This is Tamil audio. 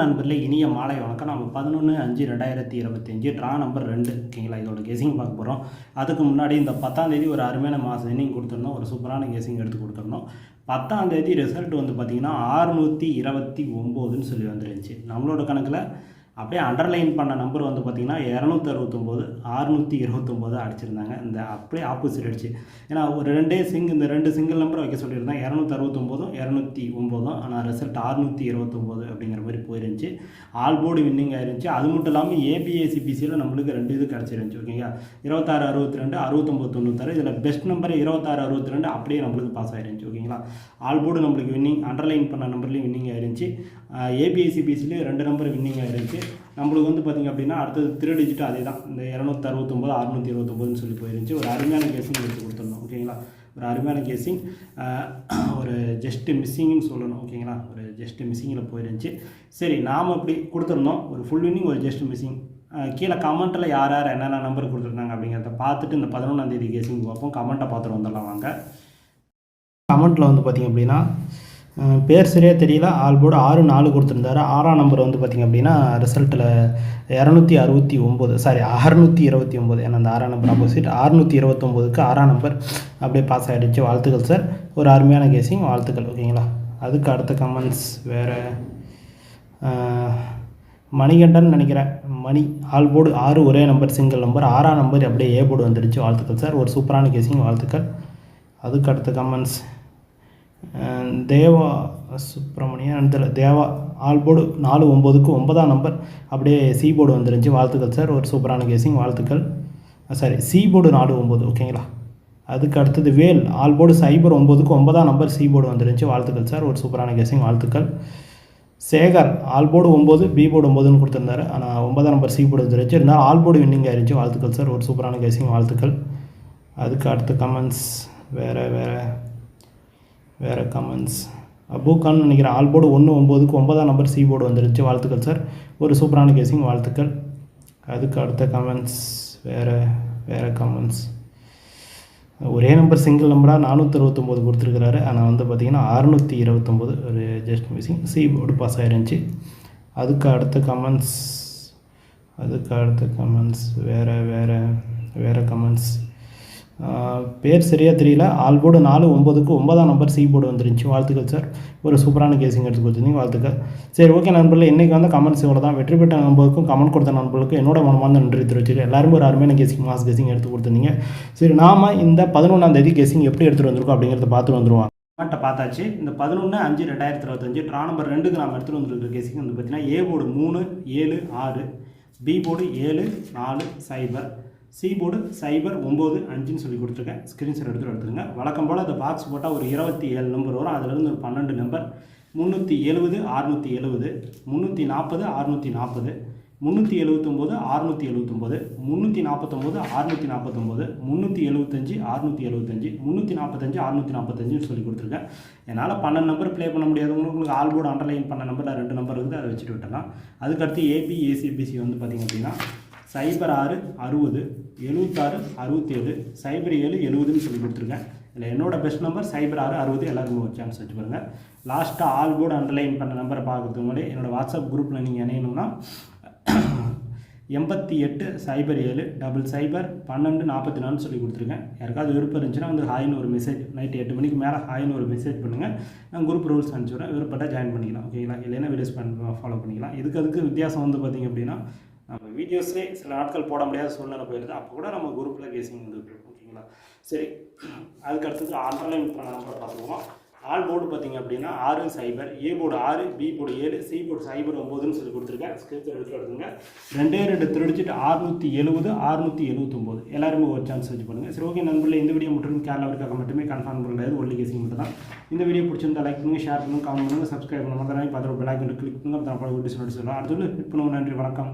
நண்பர்களே இனிய மாலை வணக்கம். நம்ம பதினொன்று அஞ்சு ரெண்டாயிரத்தி இருபத்தஞ்சு ட்ரா நம்பர் ரெண்டு. ஓகேங்களா? இதோட கெஸிங் பார்க்க போகிறோம் அதுக்கு முன்னாடி இந்த பத்தாந்தேதி ஒரு அருமையான மாதம் இன்னிங் கொடுத்துருந்தோம். ஒரு சூப்பரான கெஸிங் எடுத்து கொடுத்துருந்தோம். பத்தாந்தேதி ரிசல்ட் வந்து பார்த்திங்கன்னா ஆறுநூற்றி இருபத்தி ஒம்போதுன்னு சொல்லி வந்துருந்துச்சு. நம்மளோட கணக்கில் அப்படியே அண்டர்லைன் பண்ண நம்பர் வந்து பார்த்திங்கன்னா இரநூத்தி அறுபத்தொம்போது அறுநூற்றி இருபத்தொம்போது அடிச்சிருந்தாங்க. இந்த அப்படியே ஆப்போசிட் அடிச்சு. ஏன்னா ஒரு ரெண்டே சிங் இந்த ரெண்டு சிங்கிள் நம்பர் வைக்க சொல்லியிருந்தேன். இரநூத்தி அறுபத்தொம்போதும் இரநூத்தி ஒம்போதும். ஆனால் ரிசல்ட் அறுநூற்றி இருபத்தொம்போது அப்படிங்கிற மாதிரி போயிருந்துச்சு. ஆல் போர்டு வின்னிங் ஆயிருந்துச்சு. அது மட்டும் இல்லாமல் ஏபிஏசிபிசியில் நம்மளுக்கு ரெண்டு இது கிடச்சிருந்துச்சு ஓகேங்களா இருபத்தாறு அறுபத்தி ரெண்டு அறுபத்தொம்போது தொண்ணூத்தாறு. இதில் பெஸ்ட் நம்பர் இருபத்தாறு அறுபத்தி ரெண்டு அப்படியே நம்மளுக்கு பாஸ் ஆயிருந்துச்சு ஓகேங்களா ஆல் போர்டு நம்மளுக்கு வின்னிங் அண்டர்லைன் பண்ண நம்பர்லேயும் வின்னிங் ஆயிருந்துச்சு. ஏபிஎஸ்சிபிசிலையும் ரெண்டு நம்பர் வின்னிங் ஆயிருந்துச்சு. நம்மளுக்கு வந்து பார்த்திங்க அப்படின்னா அடுத்தது த்ரீ டிஜிட் அதே தான் இந்த இரநூத்தி அறுபத்தொம்போது அறுநூற்றி இருபத்தொம்போதுன்னு சொல்லி போயிருந்துச்சு. ஒரு அருமையான கேஸிங் எடுத்து கொடுத்துருந்தோம் ஓகேங்களா? ஒரு அருமையான கேஸிங் ஒரு ஜஸ்ட்டு மிஸ்ஸிங்னு சொல்லணும் ஓகேங்களா? ஒரு ஜஸ்ட்டு மிஸ்ஸிங்கில் போயிருந்துச்சு. சரி நாம் அப்படி கொடுத்துருந்தோம் ஒரு ஃபுல் வின்னிங் ஒரு ஜஸ்ட் மிஸ்ஸிங் கீழே கமெண்ட்டில் யார் யார் என்னென்ன நம்பர் கொடுத்துருந்தாங்க அப்படிங்கிறத பார்த்துட்டு இந்த பதினொன்றாந்தேதி கேஸிங் பார்ப்போம். கமெண்ட்டை பார்த்துட்டு வந்துடலாம் வாங்க. கமெண்ட்டில் வந்து பார்த்திங்க அப்படின்னா பேர் சரியாக தெரியல. ஆல் போர்டு ஆறு நாலு கொடுத்துருந்தாரு. ஆறாம் நம்பர் வந்து பார்த்திங்க அப்படின்னா ரிசல்ட்டில் இரநூத்தி அறுபத்தி ஒம்பது சாரி அறநூற்றி இருபத்தி ஒம்பது ஏன்னா அந்த ஆறாம் நம்பர் ஆப்போசிட் அறுநூற்றி இருபத்தொம்போதுக்கு ஆறாம் நம்பர் அப்படியே பாஸ் ஆகிடுச்சு வாழ்த்துக்கள் சார் ஒரு அருமையான கேசிங் வாழ்த்துக்கள் ஓகேங்களா அதுக்கு அடுத்த கமெண்ட்ஸ் வேறு. மணிகண்டன் நினைக்கிறேன். மணி ஆல் போர்டு ஆறு ஒரே நம்பர் சிங்கிள் நம்பர் ஆறாம் நம்பர் அப்படியே ஏ போர்டு வந்துடுச்சு வாழ்த்துக்கள் சார் ஒரு சூப்பரான கேசிங் வாழ்த்துக்கள். அதுக்கு அடுத்த கமெண்ட்ஸ் தேவா சுப்பிரமணியன் அந்த தேவா ஆல் போர்டு நாலு ஒம்போதுக்கு ஒன்பதாம் நம்பர். அப்படியே சி போர்டு வந்துருந்துச்சு. வாழ்த்துக்கள் சார். ஒரு சூப்பரான கேசிங் வாழ்த்துக்கள். சாரி சி போர்டு நாலு ஒம்பது ஓகேங்களா அதுக்கு அடுத்தது வேல் ஆல் போர்டு சைபர் ஒம்போதுக்கு ஒன்பதாம் நம்பர். சி போர்டு வந்துருந்துச்சு. வாழ்த்துக்கள் சார். ஒரு சூப்பரான கேசிங் வாழ்த்துக்கள். சேகர் ஆல் போர்டு ஒம்பது பி போர்டு ஒம்பதுன்னு கொடுத்துருந்தாரு. ஆனால் ஒன்பதாம் நம்பர் சி போர்டு வந்துருச்சு இருந்தால் ஆல் போர்டு வின்னிங் ஆயிருந்துச்சு. வாழ்த்துக்கள் சார். ஒரு சூப்பரான கேசிங் வாழ்த்துக்கள். அதுக்கு அடுத்த கமெண்ட்ஸ் வேறு வேறு. வேறு கமெண்ட்ஸ் அபூகான் நினைக்கிறேன் ஆல் போர்டு ஒன்று ஒம்போதுக்கு ஒன்பதாம் நம்பர் சி போர்டு வந்துருச்சு. வாழ்த்துக்கள் சார் ஒரு சூப்பரான கேசிங் வாழ்த்துக்கள். அதுக்கு அடுத்த கமெண்ட்ஸ் வேறு வேறு கமெண்ட்ஸ் ஒரே நம்பர் சிங்கிள் நம்பராக நானூற்றி அறுபத்தொம்போது கொடுத்துருக்குறாரு. ஆனால் வந்து பார்த்திங்கன்னா அறுநூற்றி இருபத்தொம்போது ஒரு just missing C board pass ஆயிருந்துச்சு. அதுக்கு அடுத்த கமெண்ட்ஸ் அதுக்கு அடுத்த கமெண்ட்ஸ் வேறு வேறு வேறு கமெண்ட்ஸ் பேர் சரியாக தெரியல. ஆல் போர்டு நாலு ஒம்பதுக்கு ஒன்பதாம் நம்பர் சி போர்டு வந்துருந்துச்சு. வாழ்த்துக்கள் சார் ஒரு சூப்பரான கேசிங் எடுத்து கொடுத்துருந்தீங்க. வாழ்த்துக்கள். சரி ஓகே நண்பர்கள். இன்றைக்கி வந்து கமெண்ட்ஸ் இவ்வளோ தான் வெற்றி பெற்ற நண்பருக்கும் கமெண்ட் கொடுத்த நண்பர்களுக்கும் என்னோட மனமார்ந்த நன்றி தெரிவிச்சிருக்கேன் எல்லாருமே ஒரு அருமையான கேசிங் மாஸ் கேசிங் எடுத்து கொடுத்துருந்தீங்க. சரி நாம இந்த பதினொன்றாம் தேதி கேசிங் எப்படி எடுத்துகிட்டு வந்திருக்கோம் அப்படிங்கிறத பார்த்து வந்துருவாங்க கமெண்ட்டை பார்த்தாச்சு. இந்த பதினொன்று அஞ்சு ரெண்டாயிரத்தி இருபத்தஞ்சு ட்ரா நம்பர் ரெண்டுக்கு நாம் எடுத்துகிட்டு வந்திருக்கிற கேசிங் வந்து பார்த்தீங்கன்னா ஏ போர்டு மூணு ஏழு ஆறு பி போர்டு ஏழு நாலு சைபர் சீபோர்டு சைபர் ஒம்பது அஞ்சுன்னு சொல்லி கொடுத்துருக்கேன். ஸ்க்ரீன்ஷாட் எடுத்துகிட்டு எடுத்துருங்க. வழக்கம் போல் அந்த பாக்ஸ் போட்டால் ஒரு இருபத்தி ஏழு நம்பர் வரும். அதுலேருந்து ஒரு பன்னெண்டு நம்பர் முந்நூற்றி எழுபது அறுநூற்றி எழுபது முந்நூற்றி நாற்பது அறுநூற்றி நாற்பது முந்நூற்றி எழுபத்தொம்போது அறுநூற்றி எழுபத்தொம்போது முந்நூற்றி நாற்பத்தொம்போது அறுநூற்றி நாற்பத்தொம்போது முந்நூற்றி எழுபத்தஞ்சு அறுநூற்றி எழுபத்தஞ்சு முந்நூற்றி நாற்பத்தஞ்சு அறுநூற்றி நாற்பத்தஞ்சுன்னு சொல்லி கொடுத்துருக்கேன். என்னால் பன்னெண்டு நம்பர் ப்ளே பண்ண முடியாது. உங்களுக்கு ஆல்போர்டு அண்டர்லைன் பண்ண நம்பரில் ரெண்டு நம்பர் இருக்குது அதை வச்சுட்டு விட்டலாம் அதுக்கடுத்து ஏபி ஏசிபிசி வந்து பார்த்திங்க அப்படின்னா சைபர் ஆறு அறுபது எழுபத்தாறு அறுபத்தேழு சைபர் ஏழு எழுபதுன்னு சொல்லி கொடுத்துருக்கேன் இல்லை என்னோட பெஸ்ட் நம்பர் சைபர் ஆறு அறுபது எல்லாருக்கும் ஒரு சான்ஸ் வச்சு பாருங்கள் லாஸ்ட்டாக ஆல் போர்டு அண்டர்லைன் பண்ண நம்பரை பார்க்கறதுக்கு முன்னாடி என்னோடய வாட்ஸ்அப் குரூப்பில் நீங்கள் இணையணும்னா எண்பத்தி எட்டு சைபர் ஏழு டபுள் சைபர் பன்னெண்டு நாற்பத்தி நாலு சொல்லி கொடுத்துருக்கேன் யாருக்காவது விருப்பம் இருந்துச்சுன்னா வந்து ஹாய்னு ஒரு மெசேஜ் நைட் எட்டு மணிக்கு மேலே ஹாய்னு ஒரு மெசேஜ் பண்ணுங்கள் நான் குரூப் ரூல்ஸ் அனுப்பிச்சுடுறேன் விருப்பப்பட்டால் ஜாயின் பண்ணிக்கலாம். ஓகேங்களா இல்லைன்னா வீடியோஸ் பண்ண ஃபாலோ பண்ணிக்கலாம். இதுக்கு அதுக்கு வித்தியாசம் வந்து பார்த்திங்க அப்படின்னா வீடியோஸ்லேயே சில நாட்கள் போட முடியாத சூழ்நிலை போயிடுது அப்போ கூட நம்ம குரூப்பில் கேசிங் வந்துருக்கோம் ஓகேங்களா? சரி. அதுக்கு அடுத்தது ஆன்லைன் பண்ண நம்பர் பார்த்துக்குவோம் ஆல் போர்டு பார்த்தீங்க அப்படின்னா ஆறு சைபர் ஏ போர்டு ஆறு பி போர்டு ஏழு சி போர்டு சைபர் ஒம்போதுன்னு சொல்லி கொடுத்துருக்கேன். ஸ்கிரிப்ட் எடுத்து எடுத்துங்க ரெண்டே ரெண்டு திருடிச்சிட்டு அறுநூற்றி எழுபது அறுநூற்றி எழுபத்தொம்போது எல்லாருமே ஒரு சான்ஸ் வச்சு பண்ணுங்கள் சரி ஓகே நண்பர்களே இந்த வீடியோ மட்டும் கேரளாவுக்காக மட்டுமே கன்ஃபார்ம் பண்ணுறது ஒல்லி கேசிங் மட்டும் தான். இந்த வீடியோ பிடிச்சிருந்தா லைக் பண்ணுங்கள் ஷேர் பண்ணுங்கள் கமெண்ட் பண்ணுங்கள் சப்ஸ்கிரைப் பண்ணுங்கள் மறந்துடாமல் பதினோரு பெல் ஐக்கன் கிளிக் பண்ணுங்கள் அப்போ வீடியோஸ் சொல்லலாம் அடுத்து ஹிட் பண்ணுவோம். நன்றி வணக்கம்.